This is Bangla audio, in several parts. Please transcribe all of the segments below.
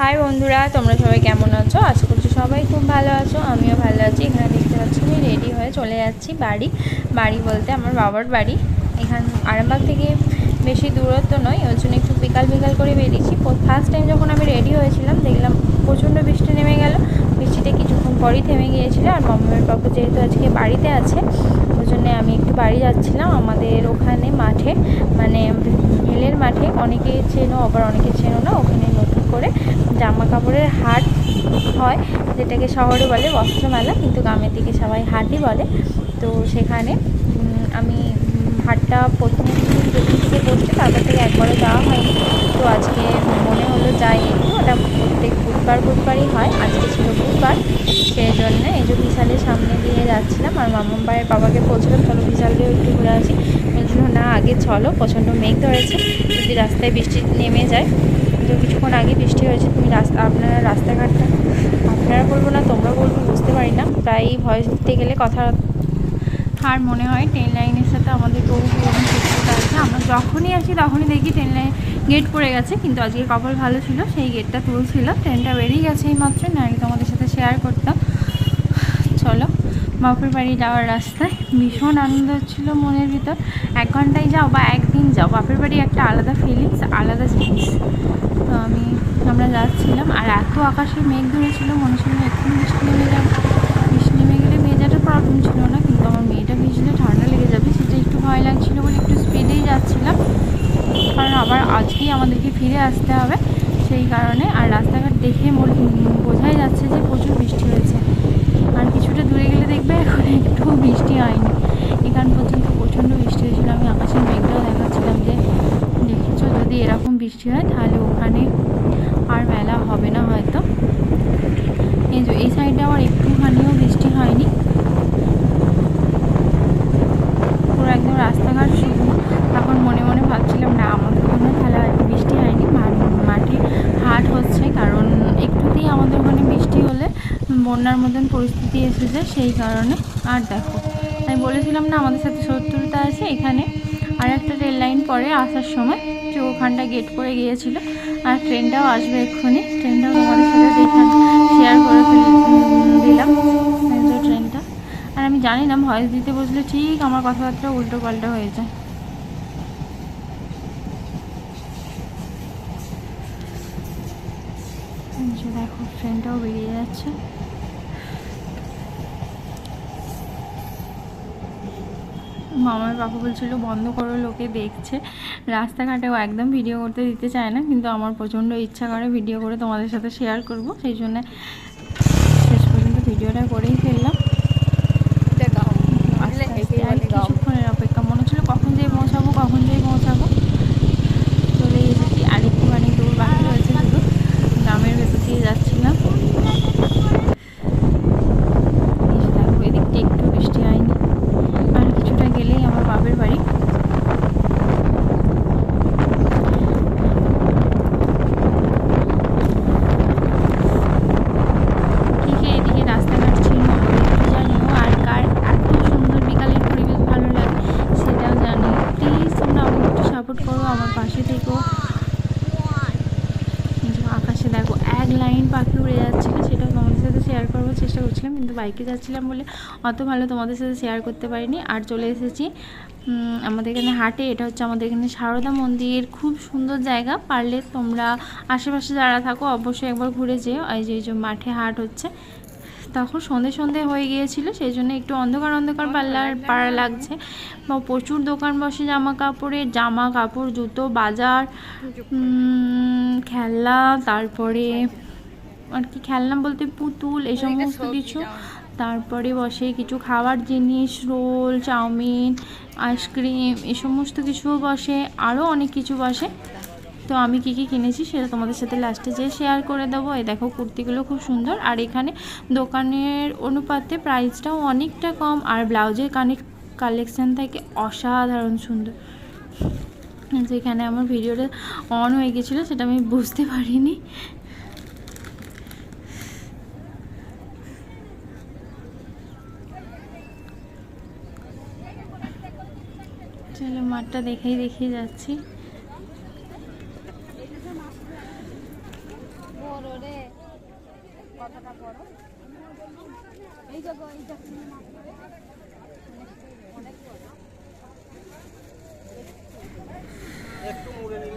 হাই বন্ধুরা, তোমরা সবাই কেমন আছো? আশা করছি সবাই খুব ভালো আছো, আমিও ভালো আছি। এখানে দেখতে পাচ্ছি আমি রেডি হয়ে চলে যাচ্ছি বাড়ি। বাড়ি বলতে আমার বাবার বাড়ি। এখান আরামবাগ থেকে বেশি দূরত্ব নয়, ওই জন্য একটু বিকাল বিকাল করে বেরিয়েছি। ফার্স্ট টাইম যখন আমি রেডি হয়েছিলাম, দেখলাম প্রচণ্ড বৃষ্টি নেমে গেল। বৃষ্টিতে কিছুক্ষণ পরই থেমে গিয়েছিল, আর মামার বাবু যেহেতু আজকে বাড়িতে আছে, ওই জন্যে আমি একটু বাড়ি যাচ্ছিলাম আমাদের ওখানে মাঠে। মানে হেলের মাঠে অনেকে চেনো, আবার অনেকে চেনো না, ওখানে করে জামা কাপড়ের হাট হয়, যেটাকে শহরে বলে বস্ত্রমেলা, কিন্তু গ্রামের দিকে সবাই হাটই বলে। তো সেখানে আমি হাটটা প্রথম দিন যেদিন থেকে বসছে তারপর থেকে একবারও যাওয়া হয়নি। তো আজকে মনে হলো যাই একটু, ওটা প্রত্যেক বুধবার বুধবারই হয়, আজকে ছিল বুধবার। সেই জন্য এই যে বিশালের সামনে দিয়ে যাচ্ছিলাম, আর মামার ভাইয়ের বাবাকে বলছিলাম, চলো বিশালেও একটু ঘুরে আসি। বলছিল না, আগে চলো, প্রচণ্ড মেঘ ধরেছে, যদি রাস্তায় বৃষ্টি নেমে যায়। তো কিছুক্ষণ আগে বৃষ্টি হয়েছে, তুমি রাস্তা, আপনারা রাস্তাঘাটটা, আপনারা বলব না, তোমরা বলব, বুঝতে পারি না। প্রায় ভয়েস দিতে গেলে কথা আর মনে হয় ট্রেন লাইনের সাথে আমাদের বহু পুরনো আছে। আমরা যখনই আসি তখনই দেখি ট্রেন লাইন গেট পড়ে গেছে, কিন্তু আজকে কপাল ভালো ছিল, সেই গেটটা তুলছিল। ট্রেনটা বেরিয়ে গেছে এই মাত্র নাহলে তোমাদের সাথে শেয়ার করতাম। চলো, বাপের বাড়ি যাওয়ার রাস্তায়। ভীষণ আনন্দ হচ্ছিল মনের ভিতর। এক ঘন্টায় যাও বা একদিন যাও, বাপের বাড়ি একটা আলাদা ফিলিংস আলাদা জিনিস তো আমি আমরা এত আকাশে মেঘ ধরেছিল, মনে ছিল এক্ষুনি বৃষ্টি নেমে যাবে। বৃষ্টি নেমে গেলে ভেজাটা প্রবলেম ছিল না, কিন্তু আমার মেয়েটা ভিজলে ঠান্ডা লেগে যাবে, সেটা একটু ভয় লাগছিল বলে একটু স্পিডেই যাচ্ছিলাম। কারণ আবার আজকেই আমাদেরকে ফিরে আসতে হবে, সেই কারণে। আর রাস্তাঘাট দেখে বোঝাই যাচ্ছে যে প্রচুর বৃষ্টি হয়েছে। আর কিছুটা দূরে গেলে দেখবে এখন একটু বৃষ্টি হয়নি। এখান পর্যন্ত প্রচণ্ড বৃষ্টি হয়েছিল, আমি আকাশের মেঘটাও দেখাচ্ছিলাম যে, দেখেছ, যদি এরকম বৃষ্টি হয়, তাহলে ওখানে আর মেলা হবে না সাইডে আমার একটুখানিও বৃষ্টি হয়নি। পুরো একদম রাস্তাঘাট শুধু তখন মনে মনে ভাবছিলাম, না, আমাদের ওখানে তাহলে বৃষ্টি হয়নি। মাঠে হাট হচ্ছে, কারণ একটুতেই আমাদের ওখানে বৃষ্টি হলে বন্যার মতন পরিস্থিতি এসেছে সেই কারণে। আর দেখো, আমি বলেছিলাম না, আমাদের সাথে শত্রুতা আছে এখানে। আর একটা রেল লাইন পরে আসার সময় যে ওখানটা গেট করে গিয়েছিল, আর ট্রেনটাও আসবে এক্ষুনি। ট্রেনটাও তোমাদের সাথে দেখা আমি জানি না ভয়েস দিতে বসলে ঠিক আমার কথাবার্তা উল্টো পাল্টা হয়ে যায়। দেখো ট্রেনটাও বেরিয়ে যাচ্ছে। মামার বাবা বলছিল, বন্ধ করো, লোকে দেখছে। রাস্তাঘাটেও একদম ভিডিও করতে দিতে চায় না, কিন্তু আমার প্রচণ্ড ইচ্ছা করে ভিডিও করে তোমাদের সাথে শেয়ার করব। সেই জন্য শেষ পর্যন্ত ভিডিওটা করেই ফেললাম আস্তে আস্তে আর কিছুক্ষণের অপেক্ষা মনে হচ্ছিল কখন যেয়ে পৌঁছাবো কখন যেয়ে পৌঁছাবো চলে এসেছি আর একটুখানি দূর বাকি রয়েছে শুধু গ্রামের ভেতর দিয়ে যাচ্ছিলাম এই যে দেখো এদিকটা একটু বৃষ্টি হয়নি আর কিছুটা গেলেই আমার বাপের বাড়ি কি কি এদিকে রাস্তাঘাট ছিল একটু জানিও আর কার এত সুন্দর বিকালের পরিবেশ ভালো লাগে সেটাও জানি প্লিজ তোমরা আমাকে একটু সাপোর্ট করো আমার পাশে থেকো এই যে আকাশে দেখো এক লাইন পাখি উড়ে যাচ্ছিল সেটাও তোমাদের সাথে শেয়ার করব, চেষ্টা করছিলাম, কিন্তু বাইকে যাচ্ছিলাম বলে অত ভালো তোমাদের সাথে শেয়ার করতে পারিনি। আর চলে এসেছি আমাদের এখানে হাটে, এটা হচ্ছে আমাদের এখানে সারদা মন্দির, খুব সুন্দর জায়গা, পারলে তোমরা আশেপাশে যারা থাকো অবশ্যই একবার ঘুরে যেও, এই যে এই যে মাঠে হাট হচ্ছে। তখন সন্ধে সন্ধে হয়ে গিয়েছিল, সেই জন্য একটু অন্ধকার অন্ধকার পাল্লার পাড়া লাগছে। বা প্রচুর দোকান বসে জামা কাপড়ের, জামা কাপড়, জুতো, বাজার খেলনা, তারপরে আর কি খেলনা বলতে পুতুল এই সমস্ত কিছু। তারপরে বসে কিছু খাবার জিনিস রোল চাউমিন আইসক্রিম এই সমস্ত কিছুও বসে আরও অনেক কিছু বসে। তো আমি কী কী কিনেছি সেটা তোমাদের সাথে লাস্টে যেয়ে শেয়ার করে দেবো। এই দেখো কুর্তিগুলো খুব সুন্দর। আর এখানে দোকানের অনুপাতে প্রাইসটাও অনেকটা কম। আর ব্লাউজের কানেক কালেকশান থাকে অসাধারণ সুন্দর। যেখানে আমার ভিডিওটা অন হয়ে গেছিল সেটা আমি বুঝতে পারিনি। চলো মাঠটা দেখেই দেখেই যাচ্ছি।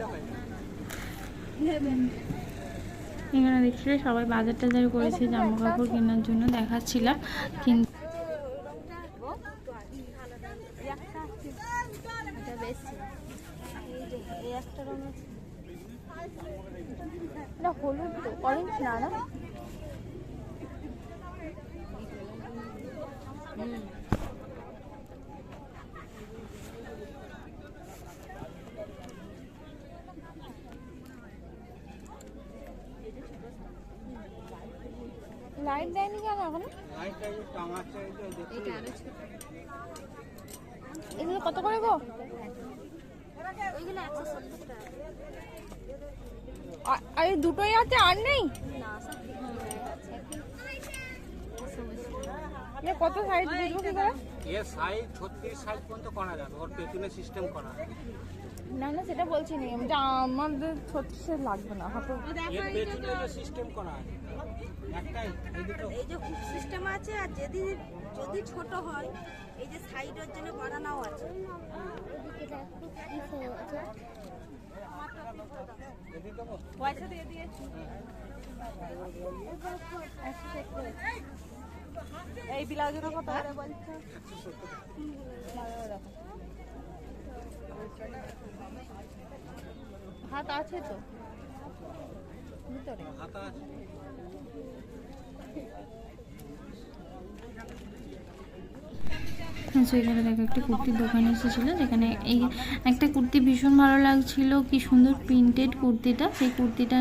হয় এখানে দেখছিলে সবাই বাজার টাজার করেছে জামা কাপড় কেনার জন্য দেখাচ্ছিলাম কিন্তু এটা বেশি এই একটা রঙ আছে। এটা হলুদ তো অরেঞ্জ না না। লাইট দেয়নি কেন এখন? এগুলো কত করে গো? আর এই দুটোই আছে আর নেই? এ কত সাইজ বুঝব কি করে? এর সাইজ ছত্রিশ সাইজ পর্যন্ত করা যাবে ওর পেছনে সিস্টেম করা আছে। না না সেটা বলছি না আমাদের ছত্রিশে লাগবে না হাতে এর পেছনে সিস্টেম করা আছে। এই যে হুক সিস্টেম আছে আর যদি যদি ছোট হয় এই যে সাইডের জন্য বানানো আছে। পয়সা দিয়ে দিয়েছি এই ব্লাউজের কত হাত আছে তো? ভিতরে। আচ্ছা এখানে দেখো একটা কুর্তির দোকান এসেছিল যেখানে এই একটা কুর্তি ভীষণ ভালো লাগছিল কি সুন্দর প্রিন্টেড কুর্তিটা। সেই কুর্তিটা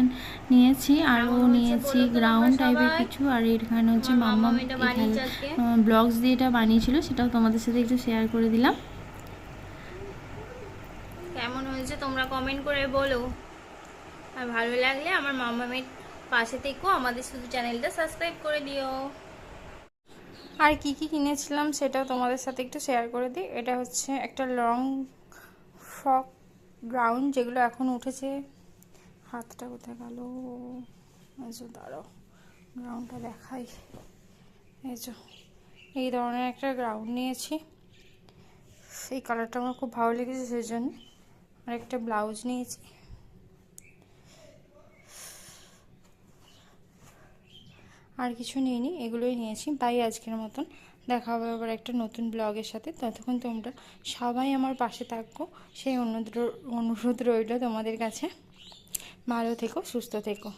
নিয়েছি আরও নিয়েছি গ্রাউন্ড টাইপের কিছু আর এখানে হচ্ছে মাম্মা ব্লগস দিয়ে এটা বানিয়েছিল সেটাও তোমাদের সাথে একটু শেয়ার করে দিলাম। কেমন হয়েছে তোমরা কমেন্ট করে বলো। আর ভালো লাগলে আমার মাম্মামের পাশে থেকেও আমাদের শুধু চ্যানেলটা সাবস্ক্রাইব করে দিও। আর কি কি কিনেছিলাম সেটাও তোমাদের সাথে একটু শেয়ার করে দিই। এটা হচ্ছে একটা লং ফ্রক গ্রাউন্ড যেগুলো এখন উঠেছে। হাতটা কোথায় গেল? যে দাঁড়াও গ্রাউন্ডটা দেখাই। যে, এই ধরনের একটা গ্রাউন্ড নিয়েছি। সেই কালারটা আমার খুব ভালো লেগেছে, সেই জন্য আর একটা ব্লাউজ নিয়েছি। আর কিছু নিইনি, এগুলোই নিয়েছি। তাই আজকের মতন দেখা হবে আবার একটা নতুন ব্লগের সাথে। ততক্ষণ তোমরা সবাই আমার পাশে থাকো। সেই অনুরোধ অনুরোধ রইল তোমাদের কাছে। ভালো থেকো, সুস্থ থেকো।